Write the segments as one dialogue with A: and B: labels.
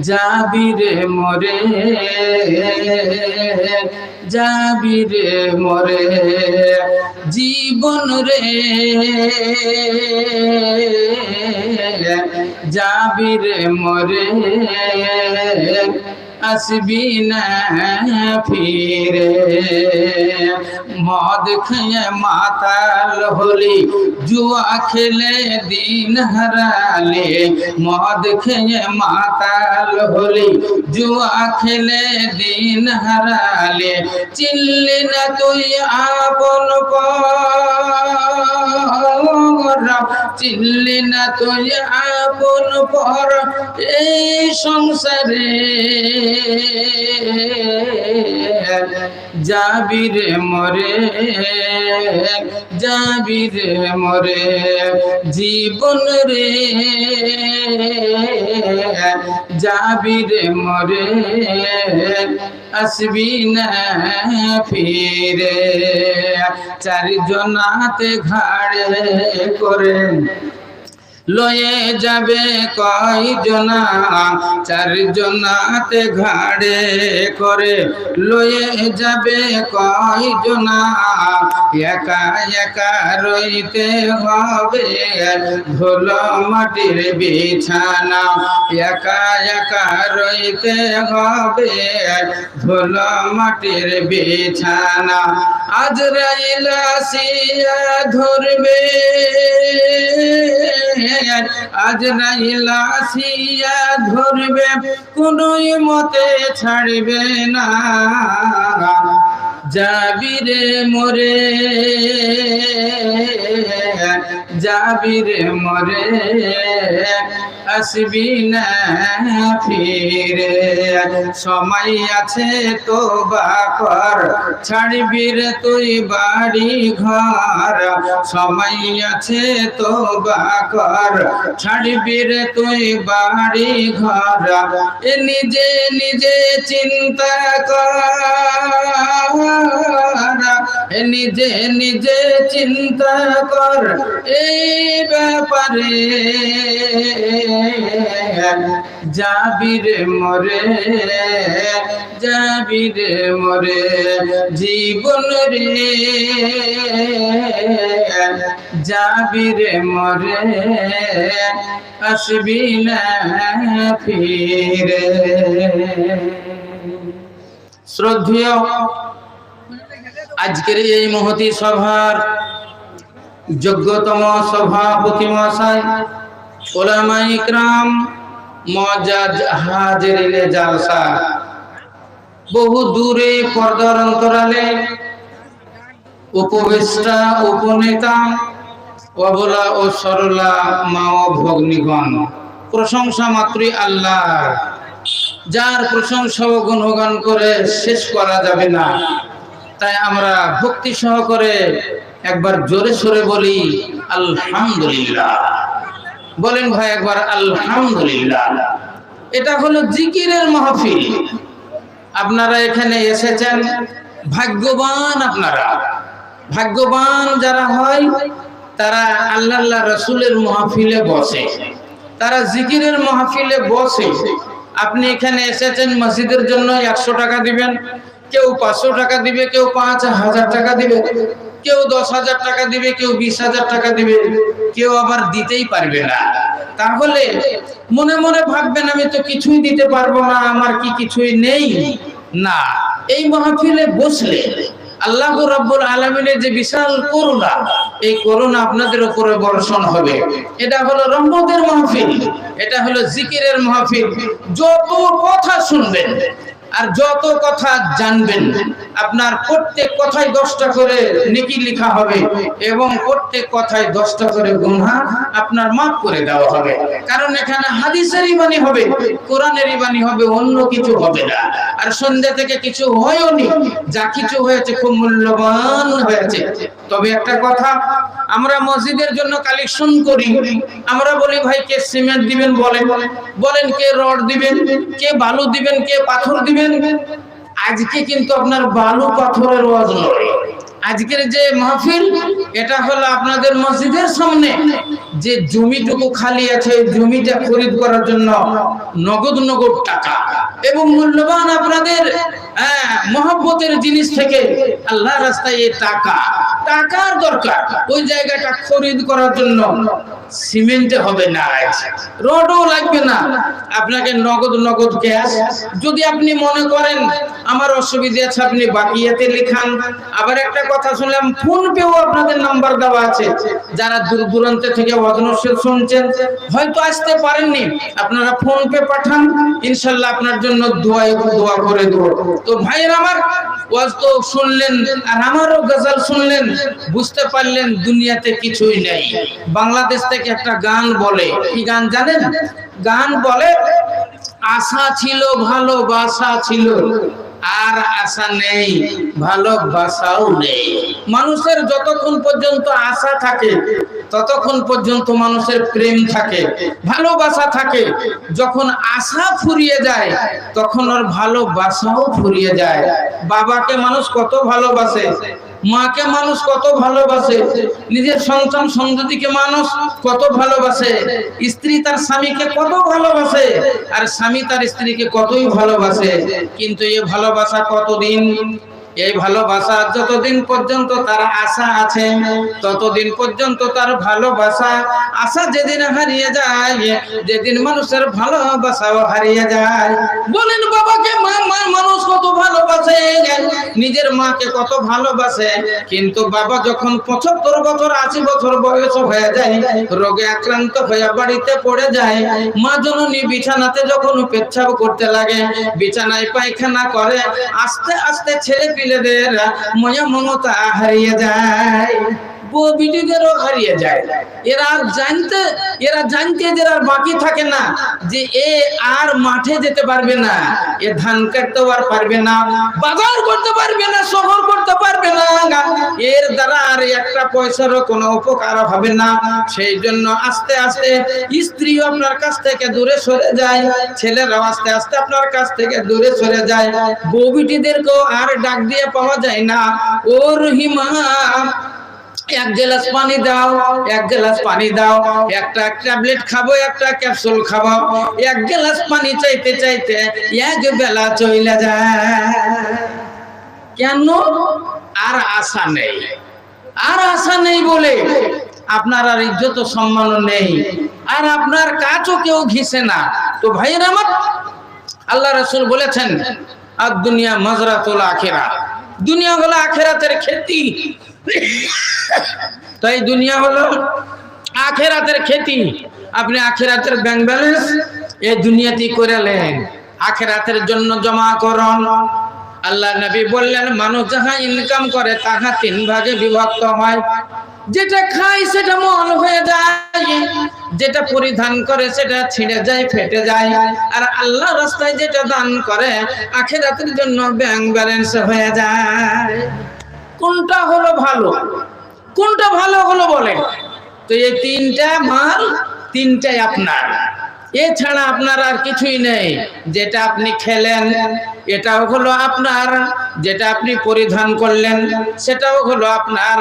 A: যাবিরে মরে যাবিরে মরে জীবন রে। যাবিরে মরে আসবি না ফিরে। মদ খেয়ে মাতাল হলি, জুয়া খেলে দিন হারালে। মদ খেয়ে মাতাল হলি, জুয়া খেলে দিন হারালে। চিনলি না তুই আপন পর চিনলি না তুই আপন পর এই সংসারে যাবিরে মরে যাবিরে মরে জীবন রে। যাবিরে মরে, আসবি না ফিরে। চারজনাতে ঘাড়ে করে লয়ে যাবে কয়জনা? চারজনাতে ঘাড়ে করে। লয়ে যাবে কয়জনা? একা একা রইতে হবে। ধুল মাটির বিছানা। একা একা রইতে হবে। ধুল মাটির বিছানা। আজ রাইলা সিয়া ধরবে। আজ রাইলা আসিয়া ধরবে কোনোই মতে ছাড়বে না। যাবিরে মরে যাবিরে মরে আসবি না ফিরে। সময় আছে তো বাকর ছাড়বি রে তুই বাড়ি ঘর সময় আছে তো বাকর ছাড়বি রে তুই বাড়ি ঘর এ নিজে নিজে চিন্তা কর নিজে নিজে চিন্তা কর, এই ব্যাপারে যাবিরে মরে যাবিরে মরে, জীবন রে। যাবিরে মরে, আসবি না ফিরে। শ্রদ্ধেয়, আজকের এই মহতি সভার যোগ্যতম সভাপতি মহাশয় ওলামা ইকরাম মজাজ হাজরিনে জালসা। বহু দূরে পর্দার অন্তরালে উপবেষ্টা, উপনেতা, অবলা ও সরলা মা ও ভগ্নিগণ। প্রশংসা মাত্রই আল্লাহ যার প্রশংসা ও গুণগান করে শেষ করা যাবে না। তাই আমরা ভক্তি সহকারে একবার জোরে সরে বলি, আলহামদুলিল্লাহ। বলেন ভাই একবার, আলহামদুলিল্লাহ। এটা হলো জিকিরের মাহফিল। আপনারা এখানে এসেছেন, ভাগ্যবান আপনারা। ভাগ্যবান যারা হয়, তারা আল্লাহ রসুলের মাহফিলে বসে। তারা জিকিরের মাহফিলে বসে। আপনি এখানে এসেছেন, মসজিদের জন্য একশো টাকা দিবেন, কেউ পাঁচশো টাকা দিবে, কেউ পাঁচ হাজার টাকা দিবে। কেউ দশ হাজার টাকা দিবে, কেউ বিশ হাজার টাকা দিবে, কেউ আবার দিতেই পারবে না। তাহলে মনে মনে ভাববেন, আমি তো কিছুই দিতে পারব না, আমার কি কিছুই নেই? না। এই মাহফিলে বসলে আল্লাহ রাব্বুল আলমিনের যে বিশাল করুণা, এই করুণা আপনাদের উপরে বর্ষণ হবে। এটা হলো রহমতের মাহফিল, এটা হলো জিকিরের মাহফিল। যত কথা শুনবেন আর যত কথা জানবেন, আপনার প্রত্যেক কথায় দশটা করে নেকি লেখা হবে এবং প্রত্যেক কথায় দশটা করে গুনহা আপনার মাফ করে দেওয়া হবে। কারণ এখানে হাদিসেরই বাণী হবে কোরআনেরই বাণী হবে, অন্য কিছু হবে না। আর সন্ধ্যা থেকে কিছু হয়নি যা কিছু হয়েছে খুব মূল্যবান হয়েছে। তবে একটা কথা আমরা মসজিদের জন্য কালেকশন করি। আমরা বলি, ভাই, কে সিমেন্ট দিবেন বলে বলেন, কে রড দিবেন? কে বালু দিবেন? কে পাথর দিবেন? আজকে কিন্তু আপনার বালু পাথরের ওয়াজ নয়। আজকের যে মাহফিল এটা হলো আপনাদের মসজিদের সামনে। যে জমিটুকু খালি আছে জমিটা খরিদ করার জন্য নগদ নগদ টাকা। এবং মূল্যবান আপনাদের হ্যাঁ, মহব্বতের জিনিস থেকে আল্লাহ রাস্তায় এই টাকা। টাকার দরকার। ওই জায়গাটা খরিদ করার জন্য সিমেন্টে হবে না রডও লাগবে না। আপনাকে নগদ নগদ ক্যাশ যদি আপনি মনে করেন আমার অসুবিধা আছে আপনি বাকিয়াতে লিখান। আবার একটা কথা শুনলাম ফোন পেও আপনাদের নাম্বার দেওয়া আছে। যারা দূর দূরান্ত থেকে অজনশীল শুনছেন, হয়তো আসতে পারেননি। আপনারা ফোন পে পাঠান, ইনশাল্লাহ আপনার জন্য দোয়া দোয়া করে দেবো। তো ভাইয়ের আমার ওয়াজ তো শুনলেন, আর আমারও গজল শুনলেন, বুঝতে পারলেন দুনিয়াতে কিছুই নেই। বাংলাদেশ থেকে একটা গান বলে। কি গান জানেন? গান বলে, আশা ছিল, ভালোবাসা ছিল। আর আশা নেই, ভালোবাসাও নেই। মানুষের যতক্ষণ পর্যন্ত আশা থাকে, ততক্ষণ পর্যন্ত মানুষের প্রেম থাকে, ভালোবাসা থাকে। যখন আশা ফুরিয়ে যায়, তখন ওর ভালোবাসাও ফুরিয়ে যায়। বাবাকে মানুষ কত ভালোবাসে মাকে মানুষ কত ভালোবাসে, নিজের সন্তান সন্ততিকে মানুষ কত ভালোবাসে, স্ত্রী তার স্বামীকে কত ভালোবাসে, আর স্বামী তার স্ত্রীকে কতই ভালোবাসে, কিন্তু এ ভালোবাসা কতদিন এই ভালোবাসা যতদিন পর্যন্ত তার আশা আছে, ততদিন পর্যন্ত তার ভালোবাসা আশা যেদিন হারিয়ে যায়, যেদিন মানুষের ভালোবাসাও হারিয়ে যায়। বলেন বাবাকে, মা মা, মানুষ কত ভালোবাসে, নিজের মাকে কত ভালোবাসে, কিন্তু বাবা যখন পঁচাত্তর বছর, আশি বছর বয়স হয়ে যায়, রোগে আক্রান্ত হয়ে বাড়িতে পড়ে যায়, মা জননী বিছানাতে যখন পেচ্ছাপ করতে লাগে, বিছানায় পায়খানা করে, আস্তে আস্তে ছেলে পিলেদের ময়া মমতা হারিয়ে যায়। বিটিদেরও হারিয়ে যায়। এরা জানতে এরা জানতে এদের আর বাকি থাকে না, যে এ আর মাঠে যেতে পারবে না, এ ধান কাটতেও আর পারবে না, বাজার করতে পারবে না, শহর করতে পারবে না এর দ্বারা আর একটা পয়সারও কোনো উপকার হবে না। সেই জন্য আস্তে আস্তে স্ত্রীও আপনার কাছ থেকে দূরে সরে যায়, ছেলেরাও আস্তে আস্তে আপনার কাছ থেকে দূরে সরে যায়। বউ আর ডাক দিয়ে পাওয়া যায় না। ও রহিমা এক গ্লাস পানি দাও, এক গ্লাস পানি দাও, একটা ট্যাবলেট খাব, একটা ক্যাপসুল খাব। এক গ্লাস পানি চাইতে চাইতে এক বেলা চলে যায়। কেন? আর আশা নেই। আর আশা নেই বলে আপনার আর ইজ্জত সম্মান নেই। আর আপনার কাজও কেউ ঘিসে না। তো ভাইয়ের আমার, আল্লাহ রসুল বলেছেন আর দুনিয়া মজরাতুল আখেরা দুনিয়া হলো আখেরাতের খেতি। তাই দুনিয়া হলো আখেরাতের খেতি। আপনি আখেরাতের ব্যাংক ব্যালেন্স এই দুনিয়াতেই করে নেন। আখেরাতের জন্য জমা করুন। আল্লাহ নবী বললেন, মানুষ যাহা ইনকাম করে তাহা তিন ভাগে বিভক্ত হয়। যেটা খায় সেটা মন হয়ে যায়, যেটা পরিধান করে সেটা ছিঁড়ে যায়, ফেটে যায়। আর আল্লাহ রাস্তায় যেটা দান করে, আখেরাতের জন্য ব্যাংক ব্যালেন্স হয়ে যায়। কোনটা হলো ভালো? কোনটা ভালো হলো বলেন? তো এই তিনটা মাল, তিনটাই আপনার। এছাড়া আপনার আর কিছুই নেই। যেটা আপনি খেলেন, এটাও হলো আপনার। যেটা আপনি পরিধান করলেন, সেটাও হলো আপনার।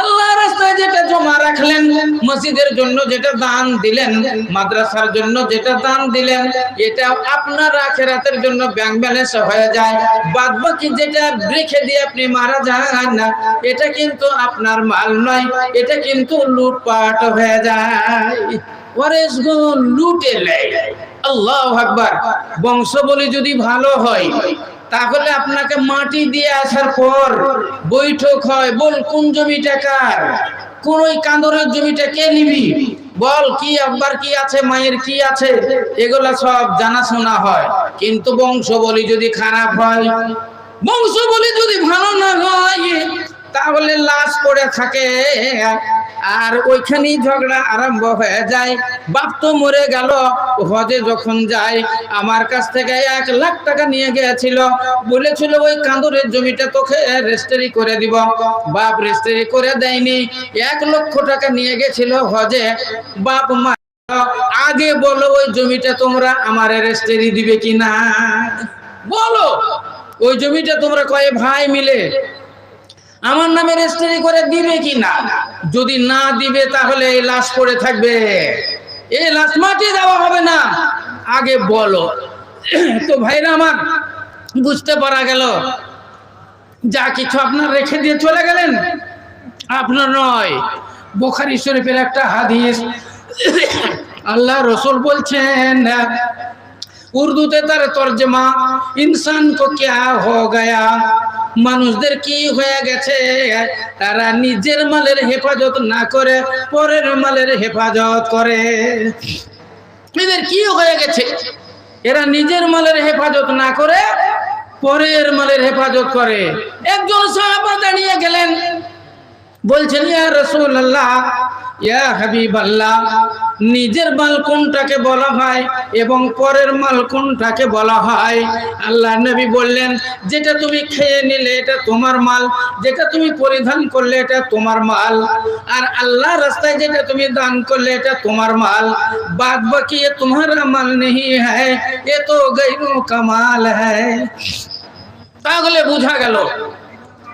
A: আল্লাহ রাস্তায় যেটা জমা রাখলেন, মসজিদের জন্য যেটা দান দিলেন, মাদ্রাসার জন্য যেটা দান দিলেন এটা আপনার আখেরাতের জন্য ব্যাংক ব্যালেন্স হয়ে যায়। বাদ বাকি যেটা রেখে দিয়ে আপনি মারা যান না এটা কিন্তু আপনার মাল নয়, এটা কিন্তু লুটপাট হয়ে যায়। লুটে আকবার। বংশ বলি যদি ভালো হয়, তাহলে আপনাকে মাটি দিয়ে আসার পর বৈঠক হয়, বল কোন জমিটা কার, কোন ওই কান্দরের জমিটা কে নিবি, বল কি আব্বার কি আছে, মায়ের কি আছে, এগুলা সব জানাশোনা হয়। কিন্তু বংশ বলি যদি খারাপ হয় বংশ বলি যদি ভালো না হয়, তাহলে লাশ পড়ে থাকে। আর ওইখানেই ঝগড়া আরম্ভ হয়ে যায়। বাপ তো মরে গেল, হজে যখন যায়, আমার কাছ থেকে এক লাখ টাকা নিয়ে গিয়েছিল। বলেছিল, ওই কাঁদুরের জমিটা তোকে রেজিস্ট্রি করে দিব। বাপ রেজিস্ট্রি করে দেয়নি। এক লক্ষ টাকা নিয়ে গেছিল হজে। বাপ মা, আগে বলো, ওই জমিটা তোমরা আমার রেজিস্ট্রি দিবে কিনা? বলো, ওই জমিটা তোমরা কয়ে ভাই মিলে আমার নামে রেজিস্ট্রি করে দিবে কি না যদি না দিবে, তাহলে এই লাশ পড়ে থাকবে। এই লাশ মাটি দেওয়া হবে না। আগে বলো। তো ভাইরা আমার, বুঝতে পারা গেল। যা কিছু আপনার রেখে দিয়ে চলে গেলেন, আপনার নয়। বোখারি শরীফের একটা হাদিস। আল্লাহ রসুল বলছেন উর্দুতে তার তর্জমা, ইনসান কো ক্যা হো গয়া? মানুষদের কি হয়ে গেছে? তারা নিজের মালের হেফাজত না করে, পরের মালের হেফাজত করে। এদের কি হয়ে গেছে? এরা নিজের মালের হেফাজত না করে, পরের মালের হেফাজত করে। একজন সাহাবা দাঁড়িয়ে গেলেন বলছেন, ইয়া রসুল আল্লাহ ইয়া হাবিব আল্লাহ নিজের মাল কোনটাকে বলা হয় এবং পরের মাল কোনটাকে বলা হয়? আল্লাহ নবী বললেন, যেটা তুমি খেয়ে নিলে এটা তোমার মাল, যেটা তুমি পরিধান করলে এটা তোমার মাল, আর আল্লাহ রাস্তায় যেটা তুমি দান করলে এটা তোমার মাল। বাদ বাকি এ তোমার মাল নেই হ্যাঁ এ তো গৈরু কামাল হ্যাঁ তাহলে বুঝা গেল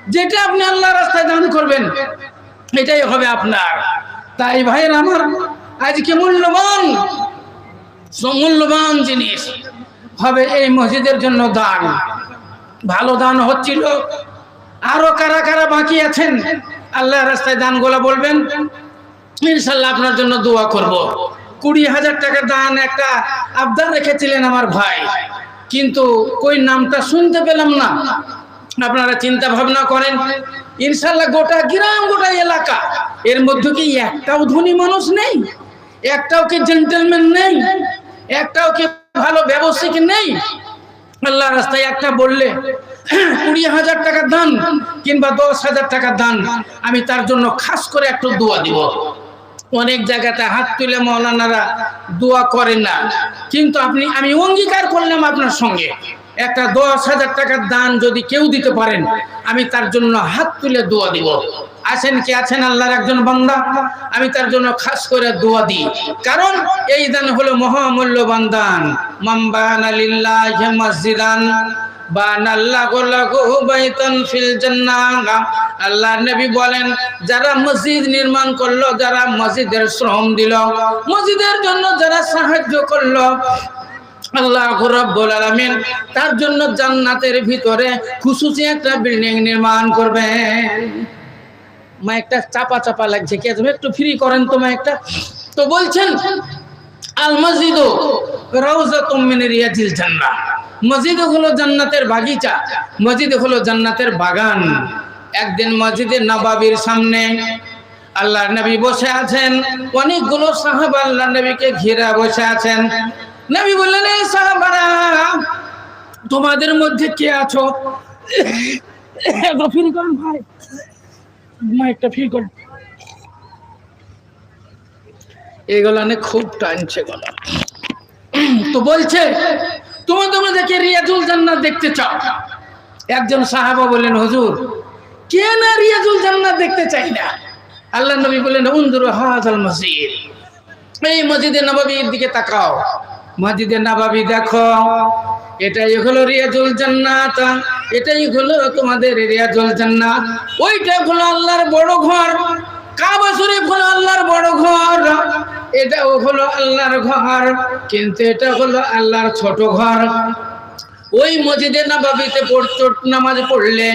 A: যেটা আপনি আল্লাহ রাস্তায় দান করবেন, এটাই হবে আপনার। তাই ভাইয়ের আমার, আজকে মূল্যবান মূল্যবান জিনিস হবে এই মসজিদের জন্য দান। ভালো দান হচ্ছিল। আরও কারা কারা বাকি আছেন? আল্লাহ রাস্তায় দানগুলা বলবেন। ইনশাল্লাহ আপনার জন্য দোয়া করব। কুড়ি হাজার টাকা দান একটা আবদার রেখেছিলেন আমার ভাই। কিন্তু কই নামটা শুনতে পেলাম না। আপনারা চিন্তা ভাবনা করেন, ইনশাল্লাহ গোটা গ্রাম, গোটা এলাকা, এর মধ্যে কি একটাও ধনী মানুষ নেই? একটাও কি জেন্টেলম্যান নেই? একটাও কি ভালো ব্যবসায়িক নেই? আল্লাহ রাস্তায় একটা বললে কুড়ি হাজার টাকা দান কিংবা দশ হাজার টাকা দান, আমি তার জন্য খাস করে একটু দোয়া দিব। অনেক জায়গাতে হাত তুলে মৌলানারা দোয়া করেন না। কিন্তু আপনি, আমি অঙ্গীকার করলাম আপনার সঙ্গে। একটা দশ হাজার টাকার দান যদি কেউ দিতে পারেন, আমি তার জন্য হাত তুলে দোয়া দিব। আছেন কি আছেন আল্লাহর একজন বান্দা? আমি তার জন্য খাস করে দোয়া দিই। কারণ এই দান হলো মহামূল্যবান দান। মাম্বান মসজিদান আল্লাহ নবী বলেন, যারা মসজিদ নির্মাণ করল, যারা মসজিদের শ্রম দিল, মসজিদের জন্য যারা সাহায্য করল আল্লাহ রব্বুল আলামিন তার জন্য জান্নাতের ভিতরে খুশুসি একটা বিল্ডিং নির্মাণ করবেন। মা, একটা চাপা চাপা লাগছে, কে তুমি একটু ফ্রি করেন তো মা, একটা। তো বলছেন আল মসজিদ রাউজাতুম মিন রিয়াজিল জান্নাহ। মসজিদ হলো জান্নাতের বাগিচা, মসজিদ হলো জান্নাতের বাগান। একদিন মসজিদের নবাবির সামনে আল্লাহ নবী বসে আছেন, অনেকগুলো সাহাবা আল্লাহ নবীকে ঘিরে বসে আছেন। নবী বললেন এই সাহাবারা তোমাদের মধ্যে কে আছো? ফিল করেন ভাই। ফিল করেন। এগুলো অনেক খুব টানছে গলা। তো বলছে তোমার তোমরা দেখে রিয়াজুল জান্নাত দেখতে চাও? একজন সাহাবা বললেন হুজুর কে না রিয়াজুল জান্নাত দেখতে চাই না? আল্লাহ নবী বললেন উন্দুর হাজাল মসজিদ। এই মসজিদে নবাবির দিকে তাকাও। মসজিদে নবাবি দেখো, এটাই হলো রিয়াজুল জান্নাত, এটাই হলো তোমাদের রিয়াজুল জান্নাত। ওইটা হলো আল্লাহর বড় ঘর, কাবা শরীফ হলো আল্লাহর বড় ঘর, এটাও হলো আল্লাহর ঘর, কিন্তু এটা হলো আল্লাহর ছোট ঘর। ওই মসজিদে নবাবিতে নামাজ পড়লে